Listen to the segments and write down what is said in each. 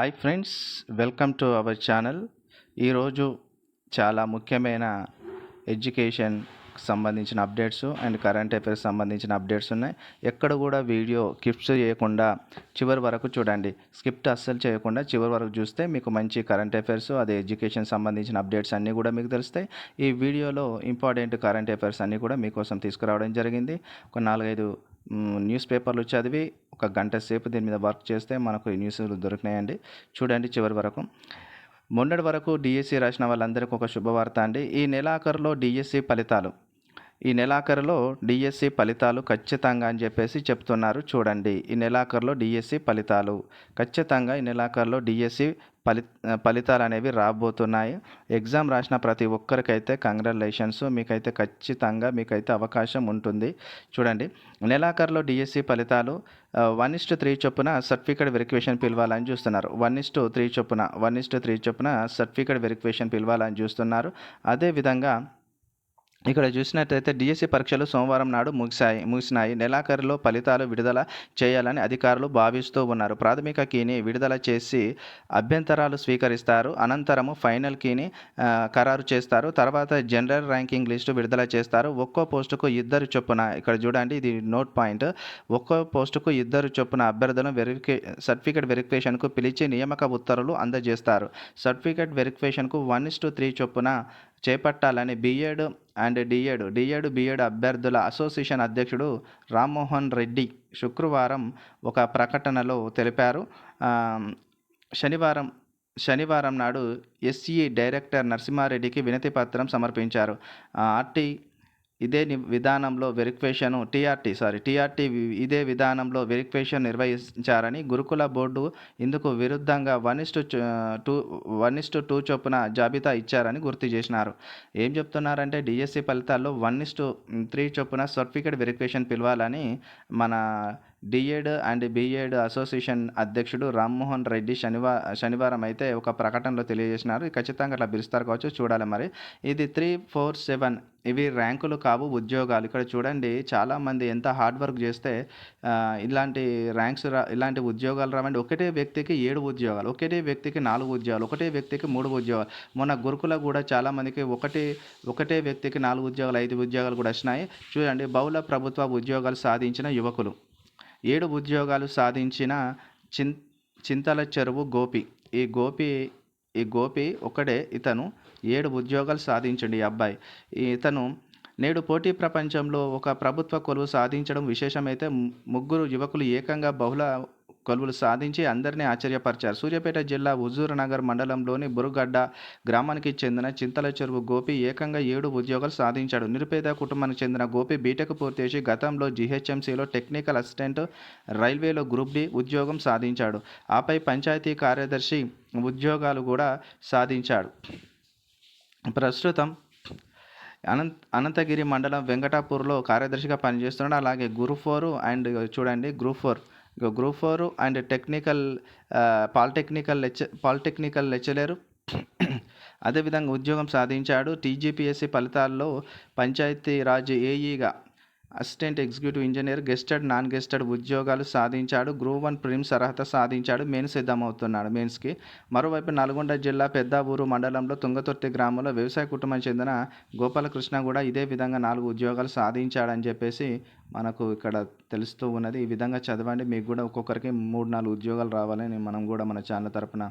Hi friends welcome to our channel ఈరోజు చాలా ముఖ్యమైన ఎడ్యుకేషన్ సంబంధించిన అప్డేట్స్ అండ్ కరెంట్ అఫైర్స్ సంబంధించిన అప్డేట్స్ ఉన్నాయి. ఎక్కడ కూడా వీడియో కిప్స్ చేయకుండా చివరి వరకు చూడండి. స్కిప్ట్ అస్సలు చేయకుండా చివరి వరకు చూస్తే మీకు మంచి కరెంట్ అఫైర్స్ అదే ఎడ్యుకేషన్ సంబంధించిన అప్డేట్స్ అన్నీ కూడా మీకు తెలుస్తాయి. ఈ వీడియోలో ఇంపార్టెంట్ కరెంట్ అఫైర్స్ అన్నీ కూడా మీకోసం తీసుకురావడం జరిగింది. ఒక నాలుగైదు న్యూస్ పేపర్లు చదివి ఒక గంట సేపు దీని మీద వర్క్ చేస్తే మనకు ఈ న్యూస్లు దొరికినాయండి. చూడండి చివరి వరకు. మొన్నటి వరకు డిఎస్సి రాసిన వాళ్ళందరికీ ఒక శుభవార్త అండి. ఈ నెలాఖరులో డిఎస్సి ఫలితాలు ఈ నెలాఖరులో డిఎస్సి ఫలితాలు ఖచ్చితంగా అని చెప్పేసి చెప్తున్నారు. చూడండి ఈ నెలాఖరులో డిఎస్సి ఫలితాలు. ఖచ్చితంగా ఈ నెలాఖరులో డిఎస్సి ఫలి ఫలితాలు అనేవి రాబోతున్నాయి. ఎగ్జామ్ రాసిన ప్రతి ఒక్కరికైతే కంగ్రాచులేషన్స్ మీకైతే ఖచ్చితంగా మీకైతే అవకాశం ఉంటుంది. చూడండి నెలాఖరులో డిఎస్సి ఫలితాలు వన్ ఇస్టు త్రీ చొప్పున సర్టిఫికేట్ వెరిఫికేషన్ పిలవాలని చూస్తున్నారు. వన్ ఇస్టు త్రీ చొప్పున వన్ ఇస్టు త్రీ చొప్పున సర్టిఫికేట్ వెరిఫికేషన్ పిలవాలని చూస్తున్నారు. అదేవిధంగా ఇక్కడ చూసినట్టయితే డిఎస్సి పరీక్షలు సోమవారం నాడు ముగిశాయి ముగిసినాయి. నెలాఖరులో ఫలితాలు విడుదల చేయాలని అధికారులు భావిస్తూ ఉన్నారు. ప్రాథమిక కీని విడుదల చేసి అభ్యంతరాలు స్వీకరిస్తారు. అనంతరము ఫైనల్ కీని ఖరారు చేస్తారు. తర్వాత జనరల్ ర్యాంకింగ్ లిస్టు విడుదల చేస్తారు. ఒక్కో పోస్టుకు ఇద్దరు చొప్పున ఇక్కడ చూడండి ఇది నోట్ పాయింట్. ఒక్కో పోస్టుకు ఇద్దరు చొప్పున అభ్యర్థులను వెరిఫికే సర్టిఫికేట్ వెరిఫికేషన్కు పిలిచి నియామక ఉత్తర్వులు అందజేస్తారు. సర్టిఫికేట్ వెరిఫికేషన్కు వన్ ఇస్ టు త్రీ చొప్పున చేపట్టాలని BEd and DEd. DEd BEd అభ్యర్థుల అసోసియేషన్ అధ్యక్షుడు రామ్మోహన్ రెడ్డి శుక్రవారం ఒక ప్రకటనలో తెలిపారు. శనివారం శనివారం నాడు ఎస్ఈ డైరెక్టర్ నరసింహారెడ్డికి వినతి పత్రం సమర్పించారు. ఆర్టీ ఇదే ని- విధానంలో వెరిఫికేషన్ టీఆర్టీ సారీ టీఆర్టీ ఇదే విధానంలో వెరిఫికేషన్ నిర్వహించారని గురుకుల బోర్డు ఇందుకు విరుద్ధంగా one is to two one is to two చొప్పున జాబితా ఇచ్చారని గుర్తు చేసినారు. ఏం చెప్తున్నారంటే డిఎస్సి ఫలితాల్లో వన్ ఇస్ టు త్రీ చొప్పున సర్టిఫికేట్ వెరిఫికేషన్ పిలవాలని మన డిఎడ్ అండ్ బిఎడ్ అసోసియేషన్ అధ్యక్షుడు రామ్మోహన్ రెడ్డి శనివా శనివారం అయితే ఒక ప్రకటనలో తెలియజేసినారు. ఖచ్చితంగా అట్లా పిలుస్తారు కావచ్చు చూడాలి మరి. ఇది త్రీ ఫోర్ సెవెన్ ఇవి ర్యాంకులు కావు ఉద్యోగాలు. ఇక్కడ చూడండి చాలామంది ఎంత హార్డ్ వర్క్ చేస్తే ఇలాంటి ర్యాంక్స్ రా ఇలాంటి ఉద్యోగాలు రావండి. ఒకటే వ్యక్తికి ఏడు ఉద్యోగాలు ఒకటే వ్యక్తికి నాలుగు ఉద్యోగాలు ఒకటే వ్యక్తికి మూడు ఉద్యోగాలు. మొన్న గురుకుల కూడా చాలామందికి ఒకటి ఒకటే వ్యక్తికి నాలుగు ఉద్యోగాలు ఐదు ఉద్యోగాలు కూడా వచ్చినాయి. చూడండి బహుళ ప్రభుత్వ ఉద్యోగాలు సాధించిన యువకులు. ఏడు ఉద్యోగాలు సాధించిన చిన్ చింతల చెరువు గోపి. ఈ గోపి ఈ గోపి ఒకడే ఇతను ఏడు ఉద్యోగాలు సాధించండి ఈ అబ్బాయి. ఈ ఇతను నేడు పోటీ ప్రపంచంలో ఒక ప్రభుత్వ కొలువు సాధించడం విశేషమైతే ముగ్గురు యువకులు ఏకంగా బహుళ కొలువులు సాధించి అందరినీ ఆశ్చర్యపరిచారు. సూర్యాపేట జిల్లా హుజూర్ నగర్ మండలంలోని బురుగడ్డ గ్రామానికి చెందిన చింతల చెరువు గోపి ఏకంగా ఏడు ఉద్యోగాలు సాధించాడు. నిరుపేద కుటుంబానికి చెందిన గోపి బీటెక్ పూర్తి చేసి గతంలో జీహెచ్ఎంసీలో టెక్నికల్ అసిస్టెంట్ రైల్వేలో గ్రూప్ డి ఉద్యోగం సాధించాడు. ఆపై పంచాయతీ కార్యదర్శి ఉద్యోగాలు కూడా సాధించాడు. ప్రస్తుతం అనంత అనంతగిరి మండలం వెంకటాపూర్లో కార్యదర్శిగా పనిచేస్తున్నాడు. అలాగే గ్రూప్ ఫోర్ అండ్ చూడండి group four group four and technical polytechnical లెక్చ polytechnical lecturer. అదేవిధంగా ఉద్యోగం సాధించాడు. టీజీపీఎస్సీ ఫలితాల్లో Panchayati Raj ఏఈగా assistant executive engineer gazetted non gazetted ఉద్యోగాలు సాధించాడు. గ్రూప్ వన్ ప్రిమ్స్ అర్హత సాధించాడు. మెయిన్స్ సిద్ధమవుతున్నాడు మెయిన్స్కి. మరోవైపు నల్గొండ జిల్లా పెద్ద ఊరు మండలంలో తుంగతుర్తి గ్రామంలో వ్యవసాయ కుటుంబం చెందిన గోపాలకృష్ణ కూడా ఇదే విధంగా నాలుగు ఉద్యోగాలు సాధించాడని చెప్పేసి మనకు ఇక్కడ తెలుస్తూ ఉన్నది. ఈ విధంగా చదవండి. మీకు కూడా ఒక్కొక్కరికి మూడు నాలుగు ఉద్యోగాలు రావాలని మనం కూడా మన ఛానల్ తరపున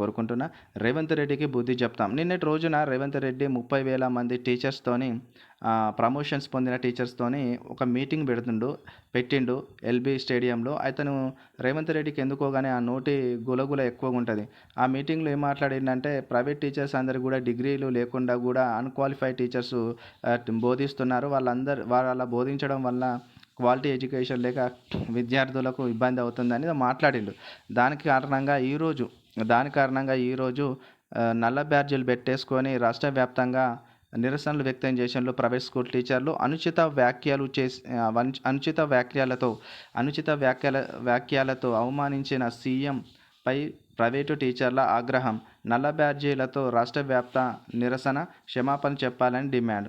కోరుకుంటున్నా. రేవంత్ రెడ్డికి బుద్ధి చెప్తాం. నిన్నటి రోజున రేవంత్ రెడ్డి ముప్పై వేల మంది టీచర్స్తోని ప్రమోషన్స్ పొందిన టీచర్స్తోని ఒక మీటింగ్ పెడుతుండు పెట్టిండు ఎల్బీ స్టేడియంలో. అతను రేవంత్ రెడ్డికి ఎందుకోగానే ఆ నోటి గులగుల ఎక్కువగా ఉంటుంది. ఆ మీటింగ్లో ఏం మాట్లాడిందంటే ప్రైవేట్ టీచర్స్ అందరు కూడా డిగ్రీలు లేకుండా కూడా అన్క్వాలిఫైడ్ టీచర్స్ బోధిస్తున్నారు. వాళ్ళందరు వాళ్ళ బోధించడం వల్ల క్వాలిటీ ఎడ్యుకేషన్ లేక విద్యార్థులకు ఇబ్బంది అవుతుందని మాట్లాడిండు. దానికి కారణంగా ఈరోజు దాని కారణంగా ఈరోజు నల్ల బ్యాడ్జీలు పెట్టేసుకొని రాష్ట్ర వ్యాప్తంగా నిరసనలు వ్యక్తం చేసిన ప్రైవేట్ స్కూల్ టీచర్లు అనుచిత వ్యాఖ్యలు చేసి అనుచిత వ్యాఖ్యలతో అనుచిత వ్యాఖ్యల వ్యాఖ్యలతో అవమానించిన సీఎం పై ప్రైవేటు టీచర్ల ఆగ్రహం నల్ల బ్యాడ్జీలతో రాష్ట్ర వ్యాప్త నిరసన క్షమాపణ చెప్పాలని డిమాండ్.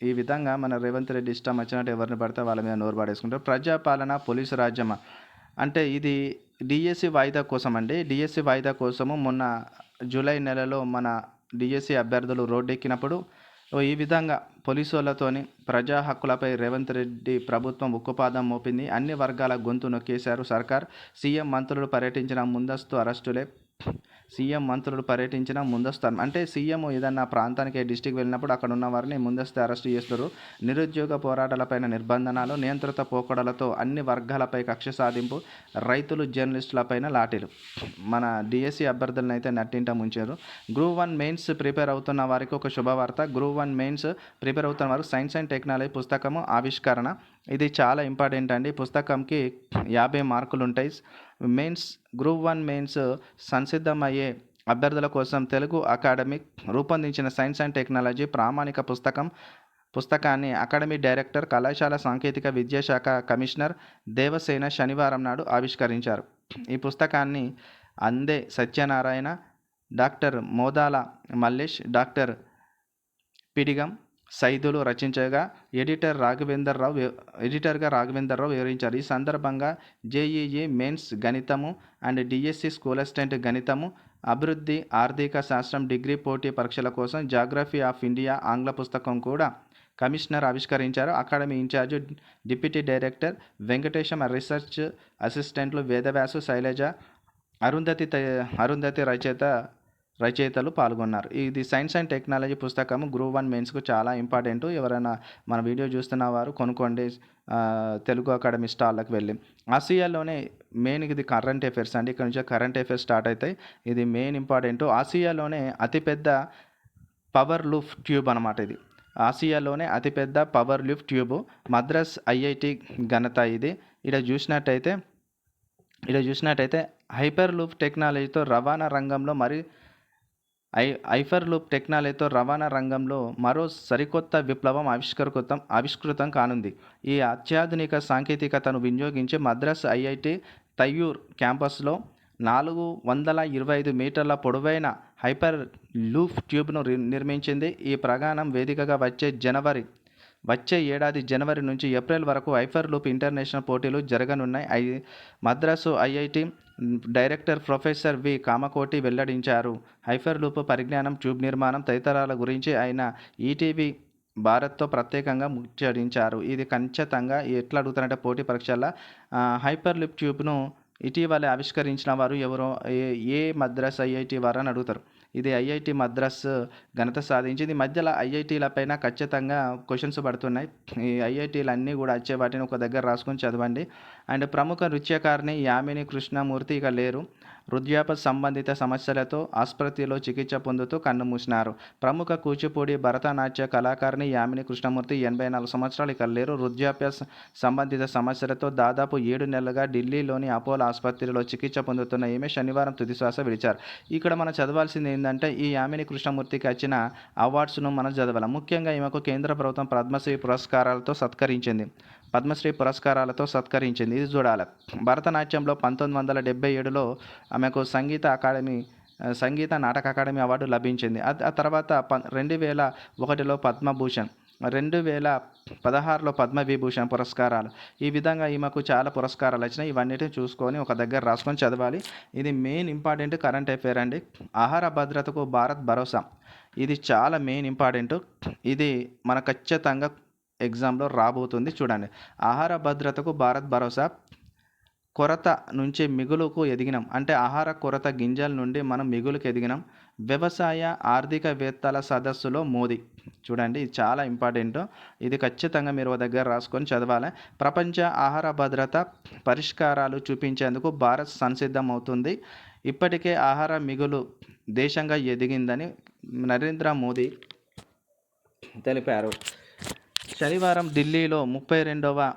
ఈ విధంగా మన రేవంత్ రెడ్డి ఇష్టం వచ్చినట్టు ఎవరిని పడితే వాళ్ళ మీద నోరు పడేసుకుంటారు. ప్రజాపాలన పోలీసు రాజ్యమా అంటే ఇది డిఎస్సి వాయిదా కోసం అండి డిఎస్సి వాయిదా కోసము మొన్న జూలై నెలలో మన డిఎస్సి అభ్యర్థులు రోడ్డెక్కినప్పుడు ఈ విధంగా పోలీసులతోని ప్రజా హక్కులపై రేవంత్ రెడ్డి ప్రభుత్వం ఉక్కుపాదం మోపింది. అన్ని వర్గాల గొంతు నొక్కేశారు సర్కార్. సీఎం మంత్రులు పర్యటించిన ముందస్తు అరెస్టులే సీఎం మంత్రులు పర్యటించిన ముందస్తు అంటే సీఎం ఏదన్నా ప్రాంతానికి డిస్టిక్ వెళ్ళినప్పుడు అక్కడ ఉన్న వారిని ముందస్తు అరెస్ట్ చేస్తారు నిరుద్యోగ పోరాటాలపైన నిర్బంధనాలు నియంత్రిత పోకడలతో అన్ని వర్గాలపై కక్ష సాధింపు రైతులు జర్నలిస్టులపైన లాఠీలు. మన డిఎస్సి అభ్యర్థులను అయితే నట్టింట ముంచారు. గ్రూప్ వన్ మెయిన్స్ ప్రిపేర్ అవుతున్న వారికి ఒక శుభవార్త. గ్రూప్ వన్ మెయిన్స్ ప్రిపేర్ అవుతున్న వారు సైన్స్ అండ్ టెక్నాలజీ పుస్తకము ఆవిష్కరణ. ఇది చాలా ఇంపార్టెంట్ అండి. పుస్తకంకి యాభై మార్కులు ఉంటాయి మెయిన్స్ గ్రూప్ వన్ మెయిన్స్ సంసిద్ధమయ్యే అభ్యర్థుల కోసం తెలుగు అకాడమీ రూపొందించిన సైన్స్ అండ్ టెక్నాలజీ ప్రామాణిక పుస్తకం పుస్తకాన్ని అకాడమీ డైరెక్టర్ కళాశాల సాంకేతిక విద్యాశాఖ కమిషనర్ దేవసేన శనివారం నాడు ఆవిష్కరించారు. ఈ పుస్తకాన్ని అందే సత్యనారాయణ డాక్టర్ మోదాల మల్లేష్ డాక్టర్ పిడిగం సైదులు రచించగా ఎడిటర్ రాఘవేందర్ రావు ఎడిటర్గా రాఘవేందర్ రావు వివరించారు. ఈ సందర్భంగా జేఈఈ మెయిన్స్ గణితము అండ్ డిఎస్సి స్కూల్ అసిస్టెంట్ గణితము అభివృద్ధి ఆర్థిక శాస్త్రం డిగ్రీ పోటీ పరీక్షల కోసం జాగ్రఫీ ఆఫ్ ఇండియా ఆంగ్ల పుస్తకం కూడా కమిషనర్ ఆవిష్కరించారు. Academy incharge deputy director Venkatesham research అసిస్టెంట్లు వేదవ్యాసు శైలజ అరుంధతి అరుంధతి రచయిత రచయితలు పాల్గొన్నారు. ఇది సైన్స్ అండ్ టెక్నాలజీ పుస్తకం గ్రూప్ వన్ మెయిన్స్కు చాలా ఇంపార్టెంట్. ఎవరైనా మన వీడియో చూస్తున్న వారు కొనుక్కోండి. తెలుగు అకాడమీ స్టాల్లకు వెళ్ళి. ఆసియాలోనే మెయిన్ ఇది కరెంట్ అఫైర్స్ అండి. ఇక్కడ నుంచి కరెంట్ అఫైర్స్ స్టార్ట్ అవుతాయి. ఇది మెయిన్ ఇంపార్టెంట్. ఆసియాలోనే అతిపెద్ద పవర్ లూఫ్ ట్యూబ్ అనమాట ఇది. ఆసియాలోనే అతిపెద్ద power lift tube. Madras IIT ఘనత ఇది. ఇక్కడ చూసినట్టయితే ఇక్కడ చూసినట్టయితే హైపర్ లూప్ టెక్నాలజీతో రవాణా రంగంలో మరి ఐ ఐఫర్ లూప్ టెక్నాలజీతో రవాణా రంగంలో మరో సరికొత్త విప్లవం ఆవిష్కృతం ఆవిష్కృతం కానుంది. ఈ అత్యాధునిక సాంకేతికతను వినియోగించి మద్రాస్ ఐఐటి తయ్యూర్ క్యాంపస్లో నాలుగు వందల ఇరవై ఐదు మీటర్ల పొడవైన హైపర్ లూప్ ట్యూబ్ను నిర్మించింది. ఈ ప్రగాణం వేదికగా వచ్చే జనవరి వచ్చే ఏడాది జనవరి నుంచి ఏప్రిల్ వరకు ఐఫర్ లూప్ ఇంటర్నేషనల్ పోటీలు జరగనున్నాయి. I Madras IIT director professor V. Kamakoti వెల్లడించారు. హైఫర్ లూప్ పరిజ్ఞానం ట్యూబ్ నిర్మాణం తదితరాల గురించి ఆయన ఈటీవీ భారత్తో ప్రత్యేకంగా ముచ్చడించారు ఇది ఖచ్చితంగా ఎట్లా అడుగుతారంటే పోటీ పరీక్షల హైపర్ లిప్ ట్యూబ్ను ఇటీవల ఆవిష్కరించిన వారు ఎవరో ఏ ఏ మద్రాస్ ఐఐటి వారు అని అడుగుతారు. ఇది ఐఐటి మద్రాస్ ఘనత సాధించింది. మధ్యలో ఐఐటీల పైన ఖచ్చితంగా క్వశ్చన్స్ పడుతున్నాయి. ఈ ఐఐటీలు అన్నీ కూడా వచ్చే వాటిని ఒక దగ్గర రాసుకొని చదవండి. అండ్ ప్రముఖ నృత్యకారిణి యామిని కృష్ణమూర్తి ఇక లేరు. వృద్ధాప్య సంబంధిత సమస్యలతో ఆసుపత్రిలో చికిత్స పొందుతూ కన్నుమూసినారు ప్రముఖ కూచిపూడి భరతనాట్య కళాకారిణి యామిని కృష్ణమూర్తి ఎనభై నాలుగు సంవత్సరాలు కల్లేరు వృద్ధాప్య సంబంధిత సమస్యలతో దాదాపు ఏడు నెలలుగా ఢిల్లీలోని అపోలో ఆసుపత్రిలో చికిత్స పొందుతున్న ఈమె శనివారం తుదిశ్వాస విడిచారు. ఇక్కడ మనం చదవాల్సింది ఏంటంటే ఈ యామిని కృష్ణమూర్తికి వచ్చిన అవార్డ్స్ను మనం చదవాలి. ముఖ్యంగా ఈమెకు కేంద్ర ప్రభుత్వం పద్మశ్రీ పురస్కారాలతో సత్కరించింది. పద్మశ్రీ పురస్కారాలతో సత్కరించింది. ఇది చూడాలి భరతనాట్యంలో పంతొమ్మిది వందల డెబ్బై ఏడులో ఆమెకు సంగీత academy Sangeet Natak academy award లభించింది. ఆ తర్వాత ప రెండు వేల ఒకటిలో పద్మభూషణ్ రెండు వేల పదహారులో పద్మవిభూషణ్ పురస్కారాలు. ఈ విధంగా ఈమెకు చాలా పురస్కారాలు వచ్చినాయి. ఇవన్నిటిని చూసుకొని ఒక దగ్గర రాసుకొని చదవాలి. ఇది మెయిన్ ఇంపార్టెంట్ కరెంట్ అఫైర్ అండి. ఆహార భద్రతకు భారత్ భరోసా. ఇది చాలా మెయిన్ ఇంపార్టెంట్. ఇది మన ఖచ్చితంగా ఎగ్జామ్లో రాబోతుంది. చూడండి. ఆహార భద్రతకు భారత్ భరోసా. కొరత నుంచి మిగులుకు ఎదిగినాం. అంటే ఆహార కొరత గింజల నుండి మనం మిగులుకు ఎదిగినాం. వ్యవసాయ ఆర్థికవేత్తల సదస్సులో మోదీ. చూడండి ఇది చాలా ఇంపార్టెంట్. ఇది ఖచ్చితంగా మీరు దగ్గర రాసుకొని చదవాలి. ప్రపంచ ఆహార భద్రత పరిష్కారాలు చూపించేందుకు భారత్ సంసిద్ధం అవుతుంది ఇప్పటికే ఆహార మిగులు దేశంగా ఎదిగిందని నరేంద్ర మోదీ తెలిపారు. శనివారం ఢిల్లీలో ముప్పై రెండవ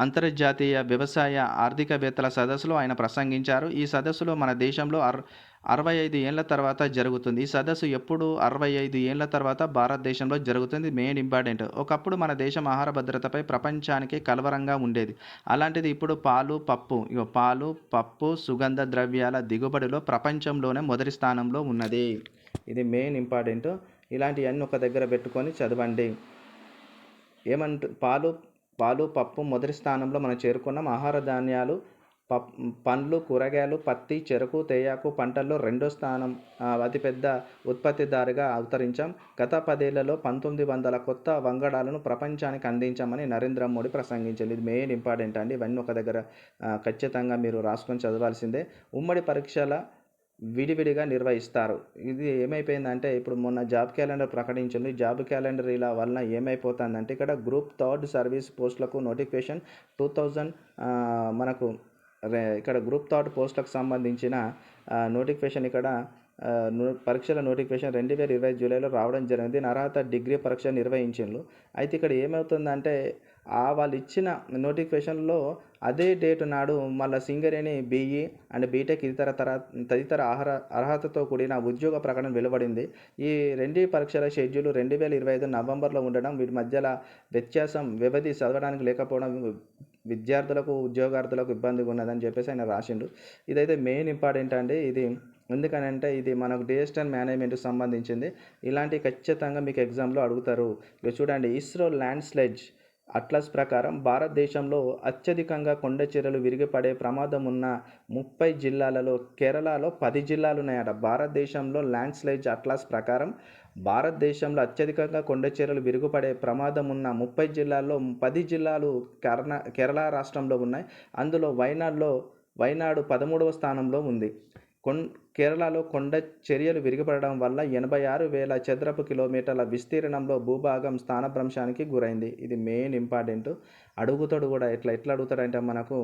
అంతర్జాతీయ వ్యవసాయ ఆర్థికవేత్తల సదస్సులో ఆయన ప్రసంగించారు. ఈ సదస్సులో మన దేశంలో అర్ అరవై ఐదు ఏళ్ళ తర్వాత జరుగుతుంది. ఈ సదస్సు ఎప్పుడు అరవై ఐదు ఏళ్ళ తర్వాత భారతదేశంలో జరుగుతుంది. Main important. ఒకప్పుడు మన దేశం ఆహార భద్రతపై ప్రపంచానికి కలవరంగా ఉండేది. అలాంటిది ఇప్పుడు పాలు పప్పు పాలు పప్పు సుగంధ ద్రవ్యాల దిగుబడిలో ప్రపంచంలోనే మొదటి స్థానంలో ఉన్నది. ఇది మెయిన్ ఇంపార్టెంట్. ఇలాంటివన్నీ ఒక దగ్గర పెట్టుకొని చదవండి. ఏమంటు పాలు పాలు పప్పు మొదటి స్థానంలో మనం చేరుకున్నాం. ఆహార ధాన్యాలు పప్ పండ్లు కూరగాయలు పత్తి చెరకు తేయాకు పంటల్లో రెండో స్థానం అతిపెద్ద ఉత్పత్తిదారుగా అవతరించాం. గత పదేళ్ళలో పంతొమ్మిది వందల కొత్త వంగడాలను ప్రపంచానికి అందించామని నరేంద్ర మోడీ ప్రసంగించారు. ఇది మెయిన్ ఇంపార్టెంట్ అండి. ఇవన్నీ ఒక దగ్గర ఖచ్చితంగా మీరు రాసుకొని చదవాల్సిందే. ఉమ్మడి పరీక్షల విడివిడిగా నిర్వహిస్తారు. ఇది ఏమైపోయిందంటే ఇప్పుడు మొన్న జాబ్ క్యాలెండర్ ప్రకటించింది. జాబ్ క్యాలెండర్ ఇలా వలన ఏమైపోతుందంటే ఇక్కడ గ్రూప్ థర్డ్ సర్వీస్ పోస్టులకు నోటిఫికేషన్ టూ థౌజండ్ మనకు రే- ఇక్కడ గ్రూప్ థర్డ్ పోస్టులకు సంబంధించిన నోటిఫికేషన్ ఇక్కడ పరీక్షల నోటిఫికేషన్ రెండు వేల ఇరవై జూలైలో రావడం జరిగింది. అర్హత డిగ్రీ పరీక్ష నిర్వహించిండ్రు. అయితే ఇక్కడ ఏమవుతుందంటే వాళ్ళు ఇచ్చిన నోటిఫికేషన్లో అదే డేట్ నాడు మళ్ళీ సింగరేణి బీఈ అండ్ బీటెక్ ఇతర తర తదితర ఆహార అర్హతతో కూడిన ఉద్యోగ ప్రకటన వెలువడింది. ఈ రెండు పరీక్షల షెడ్యూల్ రెండు వేల ఇరవై ఐదు నవంబర్లో ఉండడం వీటి మధ్యలో వ్యత్యాసం వ్యవధి చదవడానికి లేకపోవడం విద్యార్థులకు ఉద్యోగార్థులకు ఇబ్బందిగా ఉన్నదని చెప్పేసి ఆయన రాసిండు. ఇదైతే మెయిన్ ఇంపార్టెంట్ అండి ఇది. ఎందుకనంటే ఇది మనకు డిజిటల్ మేనేజ్మెంట్కి సంబంధించింది. ఇలాంటి ఖచ్చితంగా మీకు ఎగ్జామ్లో అడుగుతారు. ఇక చూడండి ఇస్రో ల్యాండ్ స్లెడ్జ్ అట్లస్ ప్రకారం భారతదేశంలో అత్యధికంగా కొండ చర్యలు విరిగిపడే ప్రమాదం ఉన్న ముప్పై జిల్లాలలో కేరళలో పది జిల్లాలు ఉన్నాయట భారతదేశంలో ల్యాండ్ స్లైడ్జ్ అట్లాస్ ప్రకారం భారతదేశంలో అత్యధికంగా కొండ చర్యలు విరుగుపడే ప్రమాదం ఉన్న ముప్పై జిల్లాల్లో పది జిల్లాలు కర్ణ కేరళ రాష్ట్రంలో ఉన్నాయి. అందులో వైనాడ్లో వైనాడు పదమూడవ స్థానంలో ఉంది. కొన్ కేరళలో కొండ చర్యలు విరిగిపడడం వల్ల ఎనభై ఆరు వేల చదరపు కిలోమీటర్ల విస్తీర్ణంలో భూభాగం స్థానభ్రంశానికి గురైంది. ఇది మెయిన్ ఇంపార్టెంట్. అడుగుతాడు కూడా ఎట్లా ఎట్లా అడుగుతాడంటే మనకు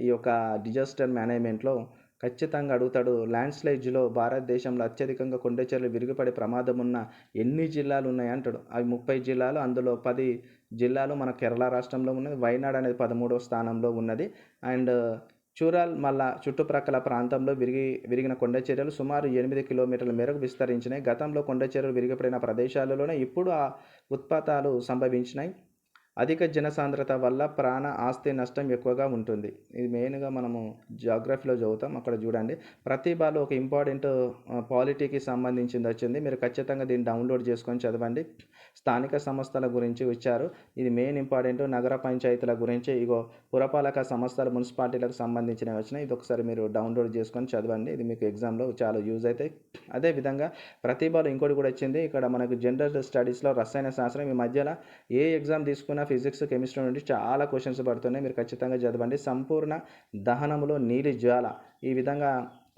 ఈ యొక్క డిజాస్టర్ మేనేజ్మెంట్లో ఖచ్చితంగా అడుగుతాడు. ల్యాండ్ స్లైడ్స్లో భారతదేశంలో అత్యధికంగా కొండ చర్యలు విరిగిపడే ప్రమాదం ఉన్న ఎన్ని జిల్లాలు ఉన్నాయి అంటాడు. అవి ముప్పై జిల్లాలు అందులో పది జిల్లాలు మన కేరళ రాష్ట్రంలో ఉన్నది. వైనాడ్ అనేది పదమూడవ స్థానంలో ఉన్నది. అండ్ చూరాల్ మల్ల చుట్టుప్రక్కల ప్రాంతంలో విరిగి విరిగిన కొండ చర్యలు సుమారు ఎనిమిది కిలోమీటర్ల మేరకు విస్తరించినాయి. గతంలో కొండ చర్యలు విరిగిపడిన ప్రదేశాలలోనే ఇప్పుడు ఆ ఉత్పాతాలు సంభవించినాయి. అధిక జనసాంద్రత వల్ల ప్రాణ ఆస్తి నష్టం ఎక్కువగా ఉంటుంది. ఇది మెయిన్గా మనము జాగ్రఫీలో చదువుతాం. అక్కడ చూడండి. ప్రతిభలో ఒక ఇంపార్టెంట్ పాలిటీకి సంబంధించింది వచ్చింది. మీరు ఖచ్చితంగా దీన్ని డౌన్లోడ్ చేసుకొని చదవండి. స్థానిక సంస్థల గురించి ఇచ్చారు ఇది మెయిన్ ఇంపార్టెంట్. నగర పంచాయతీల గురించి ఇగో పురపాలక సంస్థలు మున్సిపాలిటీలకు సంబంధించినవి వచ్చినాయి. ఇది ఒకసారి మీరు డౌన్లోడ్ చేసుకొని చదవండి. ఇది మీకు ఎగ్జామ్లో చాలా యూజ్ అవుతాయి. అదేవిధంగా ప్రతిభలో ఇంకోటి కూడా వచ్చింది. ఇక్కడ మనకు జనరల్ స్టడీస్లో రసాయన శాస్త్రం. ఈ మధ్యలో ఏ ఎగ్జామ్ తీసుకున్నా ఫిజిక్స్ కెమిస్ట్రీ నుండి చాలా క్వశ్చన్స్ పడుతున్నాయి. మీరు ఖచ్చితంగా చదవండి. సంపూర్ణ దహనంలో నీలి జ్వాల ఈ విధంగా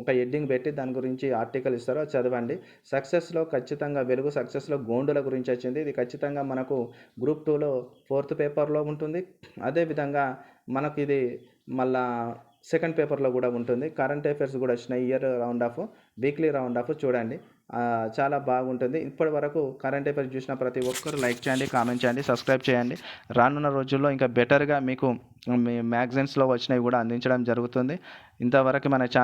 ఒక హెడ్డింగ్ పెట్టి దాని గురించి ఆర్టికల్ ఇస్తారో చదవండి. సక్సెస్లో ఖచ్చితంగా వెలుగు సక్సెస్లో గోండుల గురించి వచ్చింది. ఇది ఖచ్చితంగా మనకు గ్రూప్ టూలో ఫోర్త్ పేపర్లో ఉంటుంది. అదేవిధంగా మనకు ఇది మళ్ళా సెకండ్ పేపర్లో కూడా ఉంటుంది. కరెంట్ అఫైర్స్ కూడా వచ్చినాయి. Year round off weekly round off చూడండి. చాలా బాగుంటుంది. ఇప్పటి వరకు కరెంట్ అఫైర్స్ చూసిన ప్రతి ఒక్కరు లైక్ చేయండి కామెంట్ చేయండి సబ్స్క్రైబ్ చేయండి. రానున్న రోజుల్లో ఇంకా బెటర్గా మీకు మీ మ్యాగజైన్స్లో వచ్చినవి కూడా అందించడం జరుగుతుంది. ఇంతవరకు మన ఛానల్